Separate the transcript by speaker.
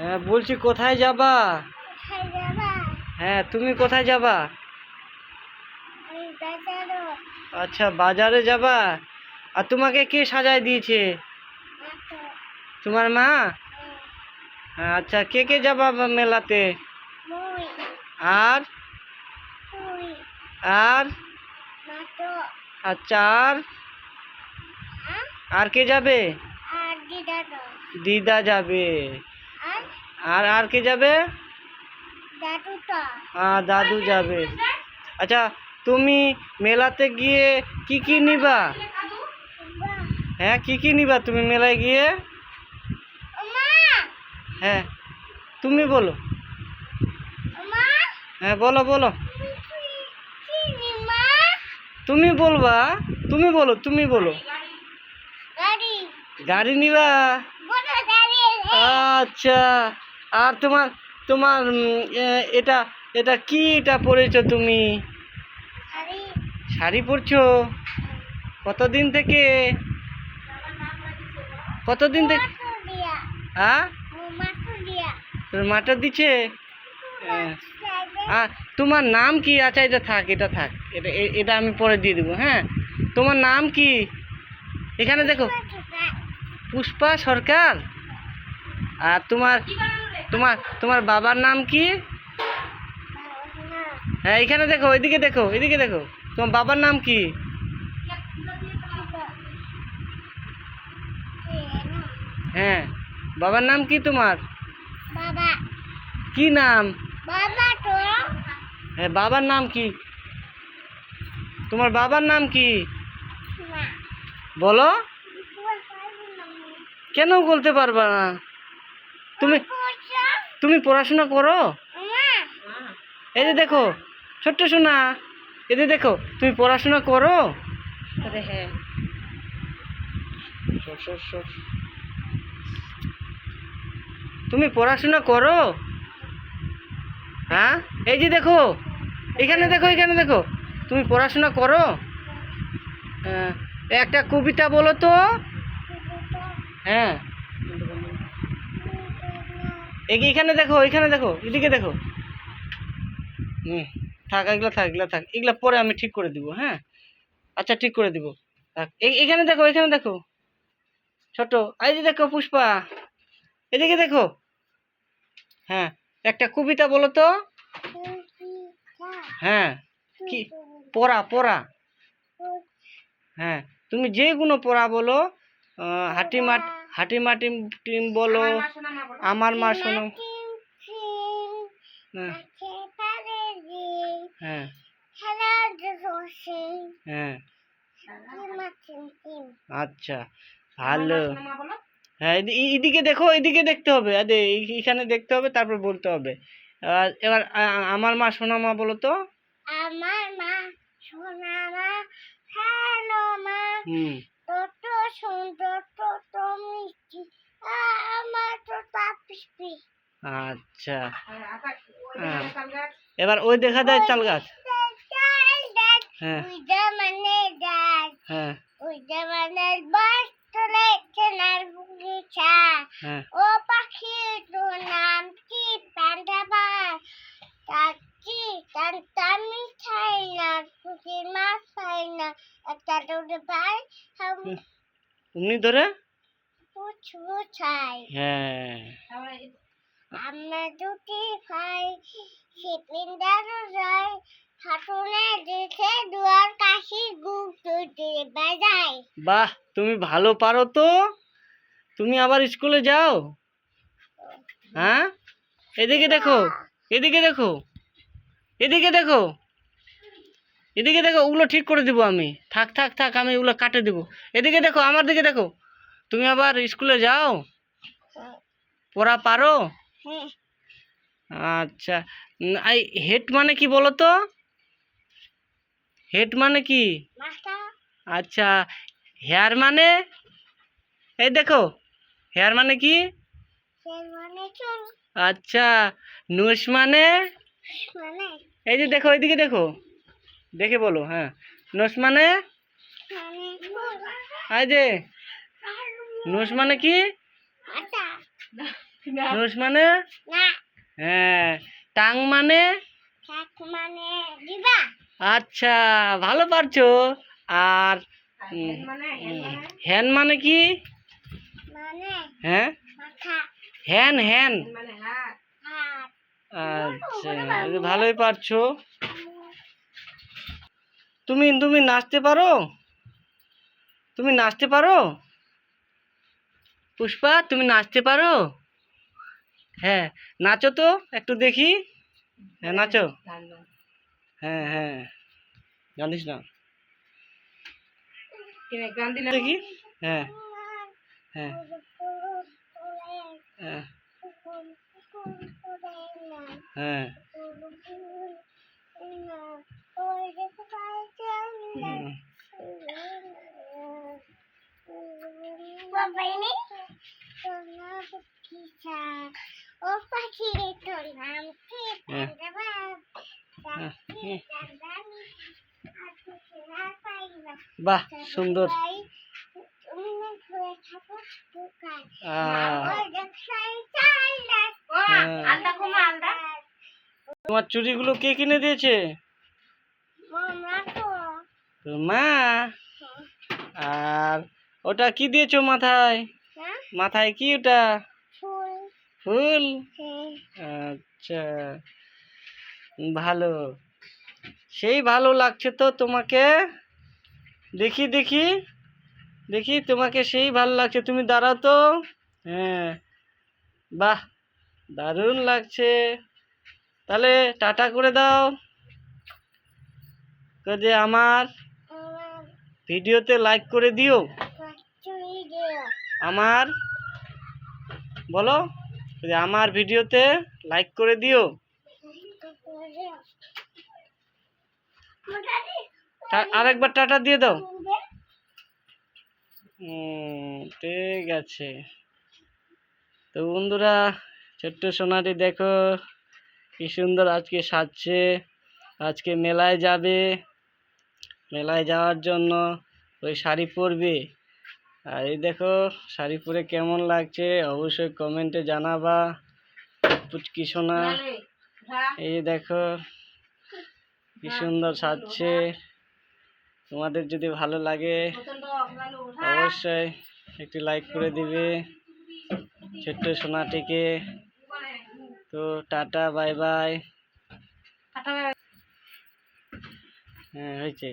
Speaker 1: হ্যাঁ বলছি কোথায় যাবা? হ্যাঁ তুমি কোথায় যাবা? আচ্ছা বাজারে যাবা? আর তোমাকে কে সাজায় দিয়েছে? তোমার মা? হ্যাঁ, আচ্ছা কে কে যাবা মেলাতে? আর? আর? আচ্ছা আর?
Speaker 2: হ্যাঁ?
Speaker 1: আর কে যাবে? দিদা যাবে।
Speaker 2: আর
Speaker 1: আর কে যাবে? আর দাদু যাবে। আচ্ছা তুমি মেলাতে গিয়ে কি কি নিবা? হ্যাঁ কি কি নিবা তুমি মেলায় গিয়ে? হ্যাঁ তুমি বলো। হ্যাঁ বলো বলো। তুমি বলবা তুমি বলো তুমি বলো।
Speaker 2: গাড়ি।
Speaker 1: গাড়ি নিবা? আচ্ছা। আর তোমার তোমার এটা এটা কি এটা পরেছো তুমি? শাড়ি। পরছো? কতদিন থেকে? কতদিন থেকে? হ্যাঁ তোর মাটা দিচ্ছে হ্যাঁ। আর তোমার নাম কি? আচ্ছা এটা থাক এটা থাক। এটা এটা আমি পরে দিয়ে দেবো হ্যাঁ? তোমার নাম কি? এখানে দেখো। পুষ্পা সরকার? আর তোমার তোমার তোমার বাবার নাম কি? হ্যাঁ এখানে দেখো এদিকে দেখো এদিকে দেখো। তোমার বাবার নাম কি? হ্যাঁ বাবার নাম কি তোমার?
Speaker 2: বাবা।
Speaker 1: কি নাম?
Speaker 2: বাবা তো।
Speaker 1: হ্যাঁ বাবার নাম কি? তোমার বাবার নাম কি? বলো। কেন বলতে পারবা না? তুমি তুমি পড়াশোনা করো? এই যে দেখো ছোট্ট সোনা এই যে দেখো তুমি পড়াশোনা করো? হ্যাঁ। তুমি পড়াশোনা করো? হ্যাঁ? এই যে দেখো এখানে দেখো এখানে দেখো তুমি পড়াশোনা করো? হ্যাঁ, একটা কবিতা বলো তো। হ্যাঁ। এখানে দেখো এখানে দেখো এদিকে দেখো। হুম থাক এগুলো থাক এগুলো থাক। এগুলো পরে আমি ঠিক করে দিব হ্যাঁ? আচ্ছা ঠিক করে দিব। থাক এখানে দেখো এখানে দেখো। ছোট এই যে দেখো পুষ্পা এদিকে দেখো। হ্যাঁ একটা কবিতা বলো তো। হ্যাঁ কি পড়া পড়া। হ্যাঁ তুমি যে কোনো পড়া বলো আহ, হাঁটি মাট টিম বলো আমার মা শোনো হ্যাঁ। হ্যাঁ। হ্যাঁ। আচ্ছা ভালো। হ্যাঁ এদি- এদিকে দেখো এদিকে দেখতে হবে। আরে এখানে দেখতে হবে তারপর বলতে হবে। এবার আমার মা সোনা মা বলো তো।
Speaker 2: আমার মা সোনা মা। হ্যালো মা।
Speaker 1: হুম।
Speaker 2: সুন্দর তত মিষ্টি আমার তো তাপিসপি
Speaker 1: আচ্ছা। হ্যাঁ। এবার ওই দেখা যায় তাল গাছ। হ্যাঁ। হ্যাঁ। হ্যাঁ।
Speaker 2: ও পাখি তোর নাম কি? না না। একটা দুটো ভাই
Speaker 1: অমনি ধরে? হ্যাঁ।
Speaker 2: আমরা দুটি ভাই যায় দেখে দুয়ার কাশি গুপ তুই বাজায়।
Speaker 1: বাহ তুমি ভালো পারো তো। তুমি আবার স্কুলে যাও। হ্যাঁ? এদিকে দেখো এদিকে দেখো এদিকে দেখো। এদিকে দেখো ওগুলো ঠিক করে দিব আমি। থাক থাক থাক আমি ওগুলো কাটে দেবো। এদিকে দেখো আমার দিকে দেখো। তুমি আবার স্কুলে যাও? পড়া পারো? আচ্ছা। হেড মানে কি বলো তো? হেড মানে কি? আচ্ছা। হেয়ার মানে? এই দেখো হেয়ার মানে কি?
Speaker 2: মানে
Speaker 1: আচ্ছা। নোস মানে?
Speaker 2: মানে?
Speaker 1: এই যে দেখো এইদিকে দেখো। দেখে বলো হ্যাঁ। নোস মানে?
Speaker 2: মানে
Speaker 1: যে। নোস মানে কি? নোস মানে? হ্যাঁ। টাং মানে? আচ্ছা ভালো পারছ। আর হ্যান মানে কি? হ্যাঁ? হ্যান হ্যান। আচ্ছা ভালোই পারছ। তুমি তুমি নাচতে পারো? তুমি নাচতে পারো? পুষ্পা, তুমি নাচতে পারো? হ্যাঁ নাচো তো, একটু দেখি। হ্যাঁ নাচো। হ্যাঁ হ্যাঁ। জানিস না। দেখি। হ্যাঁ হ্যাঁ। হ্যাঁ। হ্যাঁ। বাহ সুন্দর। তোমার চুড়িগুলো কে কিনে দিয়েছে? মা। আর ওটা কি দিয়েছ মাথায়?
Speaker 2: হ্যাঁ?
Speaker 1: মাথায় কি ওটা?
Speaker 2: ফুল।
Speaker 1: আচ্ছা। ভালো। সেই ভালো লাগছে তো তোমাকে। দেখি দেখি। দেখি তোমাকে সেই ভালো লাগছে। তুমি দাঁড়াও তো। হ্যাঁ। বাহ দারুণ লাগছে। তাহলে টাটা করে দাও। যে আমার। ভিডিওতে লাইক করে দিও। আমার, বলো আমার ভিডিওতে লাইক করে দিও। আরেকবার টাটা দিয়ে দাও। ঠিক আছে। তো বন্ধুরা, ছোট্ট সোনাটি দেখো, কি সুন্দর আজকে সাজছে। আজকে মেলায় যাবে। মেলায় যাওয়ার জন্য ওই শাড়ি পরবে। আর এই দেখো শাড়ি পরে কেমন লাগছে? অবশ্যই কমেন্টে জানাবা। পুচকি সোনা এই দেখো কি সুন্দর সাজছে। তোমাদের যদি ভালো লাগে অবশ্যই একটি লাইক করে দিবে। ছোট্ট সোনাটিকে। তো টাটা বাই বাই হ্যাঁ হয়েছে।